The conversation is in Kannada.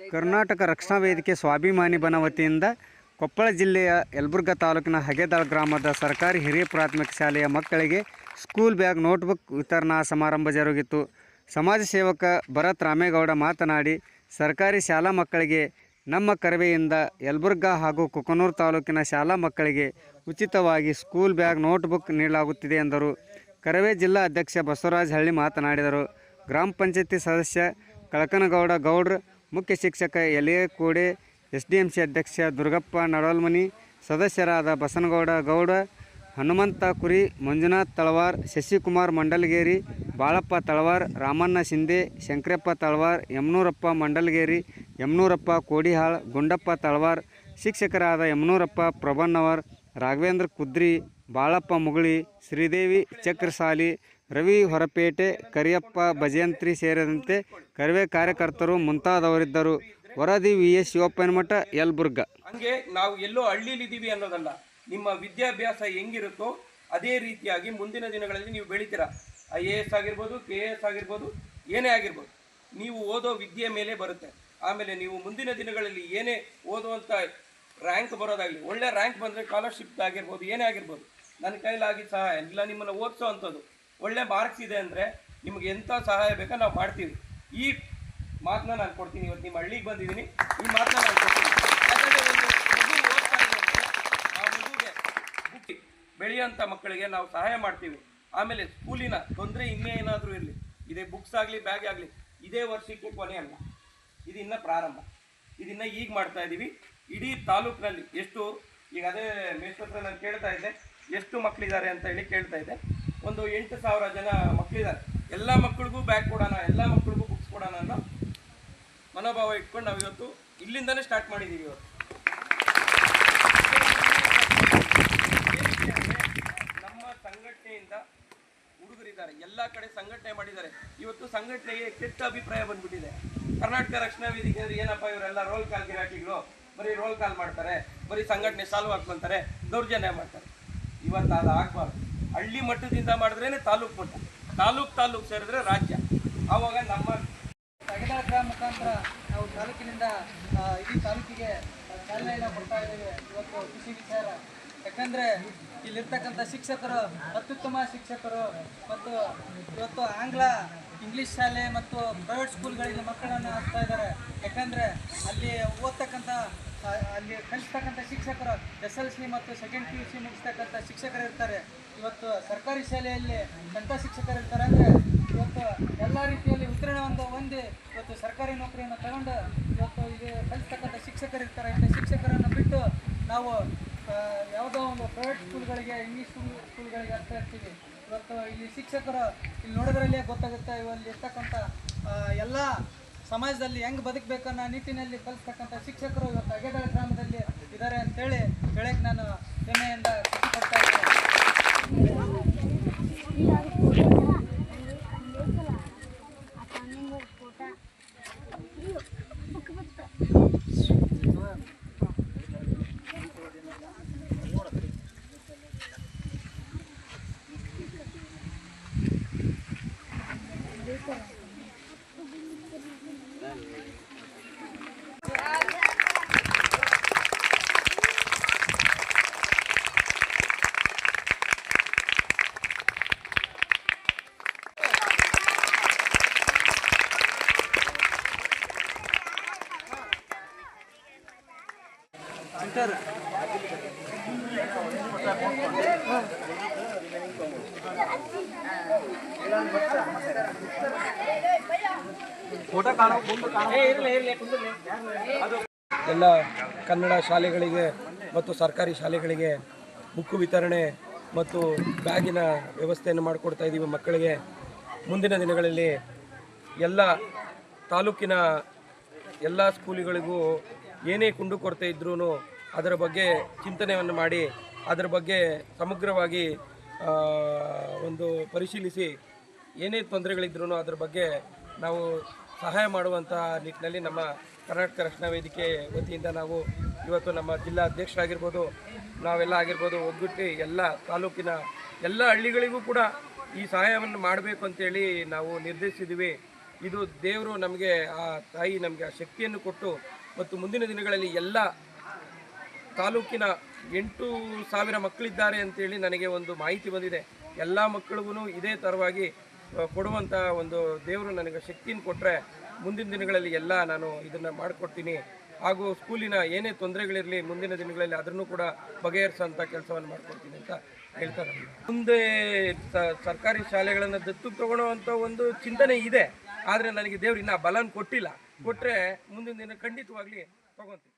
ಕರ್ನಾಟಕ ರಕ್ಷಣಾ ವೇದಿಕೆ ಸ್ವಾಭಿಮಾನಿ ಬನ ವತಿಯಿಂದ ಕೊಪ್ಪಳ ಜಿಲ್ಲೆಯ ಯಲಬುರ್ಗಾ ತಾಲೂಕಿನ ಹಗೆದಾಳ್ ಗ್ರಾಮದ ಸರ್ಕಾರಿ ಹಿರಿಯ ಪ್ರಾಥಮಿಕ ಶಾಲೆಯ ಮಕ್ಕಳಿಗೆ ಸ್ಕೂಲ್ ಬ್ಯಾಗ್ ನೋಟ್ಬುಕ್ ವಿತರಣಾ ಸಮಾರಂಭ ಜರುಗಿತು. ಸಮಾಜ ಸೇವಕ ಭರತ್ ರಾಮೇಗೌಡ ಮಾತನಾಡಿ, ಸರ್ಕಾರಿ ಶಾಲಾ ಮಕ್ಕಳಿಗೆ ನಮ್ಮ ಕರವೆಯಿಂದ ಯಲಬುರ್ಗಾ ಹಾಗೂ ಕುಕನೂರು ತಾಲೂಕಿನ ಶಾಲಾ ಮಕ್ಕಳಿಗೆ ಉಚಿತವಾಗಿ ಸ್ಕೂಲ್ ಬ್ಯಾಗ್ ನೋಟ್ಬುಕ್ ನೀಡಲಾಗುತ್ತಿದೆ ಎಂದರು. ಕರವೇ ಜಿಲ್ಲಾ ಅಧ್ಯಕ್ಷ ಬಸವರಾಜ ಹಳ್ಳಿ ಮಾತನಾಡಿದರು. ಗ್ರಾಮ ಪಂಚಾಯತಿ ಸದಸ್ಯ ಕಳಕನಗೌಡ ಗೌಡ್ರ ಮುಖ್ಯ ಶಿಕ್ಷಕ ಎಲೆಯ ಕೋಡೆ ಎಸ್ ಡಿ ಎಂ ಸಿ ಅಧ್ಯಕ್ಷ ದುರ್ಗಪ್ಪ ನಡವಲ್ಮನಿ, ಸದಸ್ಯರಾದ ಬಸನಗೌಡ ಗೌಡ, ಹನುಮಂತ ಕುರಿ, ಮಂಜುನಾಥ್ ತಳವಾರ್, ಶಶಿಕುಮಾರ್ ಮಂಡಲಗೇರಿ, ಬಾಳಪ್ಪ ತಳವಾರ್, ರಾಮಣ್ಣ ಶಿಂದೆ ಶಂಕರಪ್ಪ ತಳವಾರ್ ಯಮನೂರಪ್ಪ ಮಂಡಲಗೇರಿ ಯಮನೂರಪ್ಪ ಕೋಡಿಹಾಳ್, ಗುಂಡಪ್ಪ ತಳವಾರ್, ಶಿಕ್ಷಕರಾದ ಯಮನೂರಪ್ಪ ಪ್ರಭನ್ನವರ್ ರಾಘವೇಂದ್ರ ಕುದ್ರಿ, ಬಾಳಪ್ಪ ಮುಗುಳಿ, ಶ್ರೀದೇವಿ ಚಕ್ರಸಾಲಿ ರವಿ ಹೊರಪೇಟೆ, ಕರಿಯಪ್ಪ, ಭಜಯಂತ್ರಿ ಸೇರಿದಂತೆ ಕರವೇ ಕಾರ್ಯಕರ್ತರು ಮುಂತಾದವರಿದ್ದರು. ವರದಿ ವಿ. ಎಸ್. ಶಿವಪ್ಪನಮಠ, ಯಲ್ಬುರ್ಗ. ಹಂಗೆ ನಾವು ಎಲ್ಲೋ ಹಳ್ಳಿಲಿದ್ದೀವಿ ಅನ್ನೋದಲ್ಲ, ನಿಮ್ಮ ವಿದ್ಯಾಭ್ಯಾಸ ಹೆಂಗಿರುತ್ತೋ ಅದೇ ರೀತಿಯಾಗಿ ಮುಂದಿನ ದಿನಗಳಲ್ಲಿ ನೀವು ಬೆಳಿತೀರಾ. ಐ ಎ ಎಸ್ ಆಗಿರ್ಬೋದು, ಕೆ ಎ ಎಸ್ ಆಗಿರ್ಬೋದು, ಏನೇ ಆಗಿರ್ಬೋದು, ನೀವು ಓದೋ ವಿದ್ಯೆ ಮೇಲೆ ಬರುತ್ತೆ. ಆಮೇಲೆ ನೀವು ಮುಂದಿನ ದಿನಗಳಲ್ಲಿ ಏನೇ ಓದುವಂಥ ರ್ಯಾಂಕ್ ಬರೋದಾಗಲಿ, ಒಳ್ಳೆ ರ್ಯಾಂಕ್ ಬಂದರೆ ಸ್ಕಾಲರ್ಶಿಪ್ ಆಗಿರ್ಬೋದು, ಏನೇ ಆಗಿರ್ಬೋದು, ನನ್ನ ಕೈಲಾಗಿ ಸಹಾಯ, ಇಲ್ಲ ನಿಮ್ಮನ್ನು ಓದಿಸೋ ಅಂಥದ್ದು. ಒಳ್ಳೆ ಮಾರ್ಕ್ಸ್ ಇದೆ ಅಂದರೆ ನಿಮ್ಗೆ ಎಂಥ ಸಹಾಯ ಬೇಕೋ ನಾವು ಮಾಡ್ತೀವಿ. ಈ ಮಾತನ್ನ ನಾನು ಕೊಡ್ತೀನಿ, ಇವತ್ತು ನಿಮ್ಮ ಹಳ್ಳಿಗೆ ಬಂದಿದ್ದೀನಿ. ಈ ಮಾತನ್ನ ನಾನು ಕೊಡ್ತೀನಿ. ಬೆಳೆಯುವಂಥ ಮಕ್ಕಳಿಗೆ ನಾವು ಸಹಾಯ ಮಾಡ್ತೀವಿ. ಆಮೇಲೆ ಸ್ಕೂಲಿನ ತೊಂದರೆ ಇನ್ನೇ ಏನಾದರೂ ಇರಲಿ, ಇದೇ ಬುಕ್ಸ್ ಆಗಲಿ ಬ್ಯಾಗ್ ಆಗಲಿ, ಇದೇ ವರ್ಷಕ್ಕೆ ಕೊನೆ ಅಲ್ಲ. ಇದು ಇನ್ನ ಪ್ರಾರಂಭ. ಇದನ್ನ ಈಗ ಮಾಡ್ತಾ ಇದ್ದೀವಿ ಇಡೀ ತಾಲೂಕಿನಲ್ಲಿ ಎಷ್ಟು, ಈಗ ಅದೇ ಮೇಸ್ತ್ರ ನಾನು ಕೇಳ್ತಾ ಇದ್ದೆ, ಎಷ್ಟು ಮಕ್ಕಳಿದ್ದಾರೆ ಅಂತ ಹೇಳಿ ಕೇಳ್ತಾ ಇದ್ದೆ. ಒಂದು ಎಂಟು ಸಾವಿರ ಜನ ಮಕ್ಕಳಿದ್ದಾರೆ. ಎಲ್ಲ ಮಕ್ಕಳಿಗೂ ಬ್ಯಾಗ್ ಕೊಡೋಣ, ಎಲ್ಲ ಮಕ್ಕಳಿಗೂ ಬುಕ್ಸ್ ಕೊಡೋಣ ಅನ್ನೋ ಮನೋಭಾವ ಇಟ್ಕೊಂಡು ನಾವು ಇವತ್ತು ಇಲ್ಲಿಂದನೇ ಸ್ಟಾರ್ಟ್ ಮಾಡಿದ್ದೀವಿ ಇವತ್ತು. ನಮ್ಮ ಸಂಘಟನೆಯಿಂದ ಹುಡುಗರಿದ್ದಾರೆ. ಎಲ್ಲ ಕಡೆ ಸಂಘಟನೆ ಮಾಡಿದ್ದಾರೆ. ಇವತ್ತು ಸಂಘಟನೆಗೆ ಕೆಟ್ಟ ಅಭಿಪ್ರಾಯ ಬಂದ್ಬಿಟ್ಟಿದೆ. ಕರ್ನಾಟಕ ರಕ್ಷಣಾ ವೇದಿಕೆ ಏನಪ್ಪ, ಇವರೆಲ್ಲ ರೋಲ್ ಕಾಲ್ ಗಿರಾಕಿಗಳು. ಬರೀ ರೋಲ್ ಕಾಲ್ ಮಾಡ್ತಾರೆ. ಬರೀ ಸಂಘಟನೆ ಸಾಲ್ವ್ ಹಾಕ್ಕೊಂತಾರೆ. ದೌರ್ಜನ್ಯ ಮಾಡ್ತಾರೆ. ಇವತ್ತು ಅದು ಆಗ್ಬಾರ್ದು. ಹಳ್ಳಿ ಮಟ್ಟದಿಂದ ಮಾಡಿದ್ರೇನೆ ತಾಲೂಕು ಮಟ್ಟ. ತಾಲೂಕ್ ತಾಲೂಕ್ ಸೇರಿದ್ರೆ ರಾಜ್ಯ. ಆವಾಗ ನಮ್ಮ ಗ್ರಾಮ ಮುಖಾಂತರ ನಾವು ತಾಲೂಕಿನಿಂದ ಇಡೀ ತಾಲೂಕಿಗೆ ಚಾಲನೆಯನ್ನು ಕೊಡ್ತಾ ಇದ್ದೇವೆ. ಇವತ್ತು ಕೃಷಿ ವಿಚಾರ. ಯಾಕಂದರೆ ಇಲ್ಲಿರ್ತಕ್ಕಂಥ ಶಿಕ್ಷಕರು, ಅತ್ಯುತ್ತಮ ಶಿಕ್ಷಕರು ಮತ್ತು ಇವತ್ತು ಆಂಗ್ಲ, ಇಂಗ್ಲೀಷ್ ಶಾಲೆ ಮತ್ತು ಪ್ರೈವೇಟ್ ಸ್ಕೂಲ್ಗಳಿಗೆ ಮಕ್ಕಳನ್ನು ಹಾಕ್ತಾ ಇದ್ದಾರೆ. ಯಾಕಂದರೆ ಅಲ್ಲಿ ಓದ್ತಕ್ಕಂಥ ಅಲ್ಲಿ ಕಲಿಸ್ತಕ್ಕಂಥ ಶಿಕ್ಷಕರು ಎಸ್ ಎಲ್ ಸಿ ಮತ್ತು ಸೆಕೆಂಡ್ ಪಿ ಯು ಸಿ ಮುಗಿಸ್ತಕ್ಕಂಥ ಶಿಕ್ಷಕರು ಇರ್ತಾರೆ. ಇವತ್ತು ಸರ್ಕಾರಿ ಶಾಲೆಯಲ್ಲಿ ಎಂಥ ಶಿಕ್ಷಕರು ಇರ್ತಾರೆ ಅಂದರೆ ಇವತ್ತು ಎಲ್ಲ ರೀತಿಯಲ್ಲಿ ಉತ್ತೀರ್ಣವನ್ನು ಹೊಂದಿ ಇವತ್ತು ಸರ್ಕಾರಿ ನೌಕರಿಯನ್ನು ತಗೊಂಡು ಇವತ್ತು ಇದು ಕಲಿಸ್ತಕ್ಕಂಥ ಶಿಕ್ಷಕರು ಇರ್ತಾರೆ. ಇಂಥ ಶಿಕ್ಷಕರನ್ನು ಬಿಟ್ಟು ನಾವು ಯಾವುದೋ ಒಂದು ಪ್ರೈವೇಟ್ ಸ್ಕೂಲ್ಗಳಿಗೆ ಇಂಗ್ಲೀಷ್ ಸ್ಕೂಲ್ ಸ್ಕೂಲ್ಗಳಿಗೆ ಹಾಕ್ತಾ ಇರ್ತೀವಿ. ಇವತ್ತು ಇಲ್ಲಿ ಶಿಕ್ಷಕರು ಇಲ್ಲಿ ನೋಡೋದ್ರಲ್ಲೇ ಗೊತ್ತಾಗುತ್ತೆ ಇವಲ್ಲಿ ಇರ್ತಕ್ಕಂಥ ಸಮಾಜದಲ್ಲಿ ಹೆಂಗೆ ಬದುಕಬೇಕನ್ನೋ ನಿಟ್ಟಿನಲ್ಲಿ ಕಲಿಸ್ತಕ್ಕಂಥ ಶಿಕ್ಷಕರು ಇವತ್ತು ಅಗೆದಾಳ ಗ್ರಾಮದಲ್ಲಿ ಇದ್ದಾರೆ ಅಂತೇಳಿ ಹೇಳಕ್ಕೆ ನಾನು ಹೆಮ್ಮೆಯಿಂದ ಖುಷಿ ಪಡ್ತಾ ಇದ್ದೇನೆ. ಅಂಕರ್ ಎಲ್ಲ ಕನ್ನಡ ಶಾಲೆಗಳಿಗೆ ಮತ್ತು ಸರ್ಕಾರಿ ಶಾಲೆಗಳಿಗೆ ಬುಕ್ಕು ವಿತರಣೆ ಮತ್ತು ಬ್ಯಾಗಿನ ವ್ಯವಸ್ಥೆಯನ್ನು ಮಾಡಿಕೊಡ್ತಾ ಇದ್ದೀವಿ ಮಕ್ಕಳಿಗೆ. ಮುಂದಿನ ದಿನಗಳಲ್ಲಿ ಎಲ್ಲ ತಾಲೂಕಿನ ಎಲ್ಲ ಸ್ಕೂಲುಗಳಿಗೂ ಏನೇ ಕುಂದುಕೊರತೆ ಇದ್ರೂ ಅದರ ಬಗ್ಗೆ ಚಿಂತನೆಯನ್ನು ಮಾಡಿ ಅದರ ಬಗ್ಗೆ ಸಮಗ್ರವಾಗಿ ಒಂದು ಪರಿಶೀಲಿಸಿ ಏನೇ ತೊಂದರೆಗಳಿದ್ರೂ ಅದರ ಬಗ್ಗೆ ನಾವು ಸಹಾಯ ಮಾಡುವಂಥ ನಿಟ್ಟಿನಲ್ಲಿ ನಮ್ಮ ಕರ್ನಾಟಕ ರಕ್ಷಣಾ ವೇದಿಕೆ ವತಿಯಿಂದ ನಾವು ಇವತ್ತು ನಮ್ಮ ಜಿಲ್ಲಾ ಅಧ್ಯಕ್ಷರಾಗಿರ್ಬೋದು, ನಾವೆಲ್ಲ ಆಗಿರ್ಬೋದು ಒಗ್ಗೂಡಿ ಎಲ್ಲ ತಾಲೂಕಿನ ಎಲ್ಲ ಹಳ್ಳಿಗಳಿಗೂ ಕೂಡ ಈ ಸಹಾಯವನ್ನು ಮಾಡಬೇಕು ಅಂತೇಳಿ ನಾವು ನಿರ್ಧರಿಸಿದ್ದೀವಿ. ಇದು ದೇವರು ನಮಗೆ, ಆ ತಾಯಿ ನಮಗೆ ಆ ಶಕ್ತಿಯನ್ನು ಕೊಟ್ಟು ಮತ್ತು ಮುಂದಿನ ದಿನಗಳಲ್ಲಿ ಎಲ್ಲ ತಾಲೂಕಿನ ಎಂಟು ಸಾವಿರ ಮಕ್ಕಳಿದ್ದಾರೆ ಅಂತೇಳಿ ನನಗೆ ಒಂದು ಮಾಹಿತಿ ಬಂದಿದೆ. ಎಲ್ಲ ಮಕ್ಕಳಿಗೂ ಇದೇ ಥರವಾಗಿ ಕೊಡುವಂಥ ಒಂದು ದೇವರು ನನಗೆ ಶಕ್ತಿಯನ್ನು ಕೊಟ್ಟರೆ ಮುಂದಿನ ದಿನಗಳಲ್ಲಿ ಎಲ್ಲ ನಾನು ಇದನ್ನು ಮಾಡಿಕೊಡ್ತೀನಿ. ಹಾಗೂ ಸ್ಕೂಲಿನ ಏನೇ ತೊಂದರೆಗಳಿರಲಿ, ಮುಂದಿನ ದಿನಗಳಲ್ಲಿ ಅದನ್ನು ಕೂಡ ಬಗೆಹರಿಸೋಂಥ ಕೆಲಸವನ್ನು ಮಾಡಿಕೊಡ್ತೀನಿ ಅಂತ ಹೇಳ್ತಾರೆ ಮುಂದೆ ಸರ್ಕಾರಿ ಶಾಲೆಗಳನ್ನು ದತ್ತು ತಗೊಳ್ಳೋವಂಥ ಒಂದು ಚಿಂತನೆ ಇದೆ. ಆದರೆ ನನಗೆ ದೇವರು ಇನ್ನೂ ಬಲನ ಕೊಟ್ಟಿಲ್ಲ. ಕೊಟ್ಟರೆ ಮುಂದಿನ ದಿನ ಖಂಡಿತವಾಗ್ಲಿ ತಗೊತೀನಿ.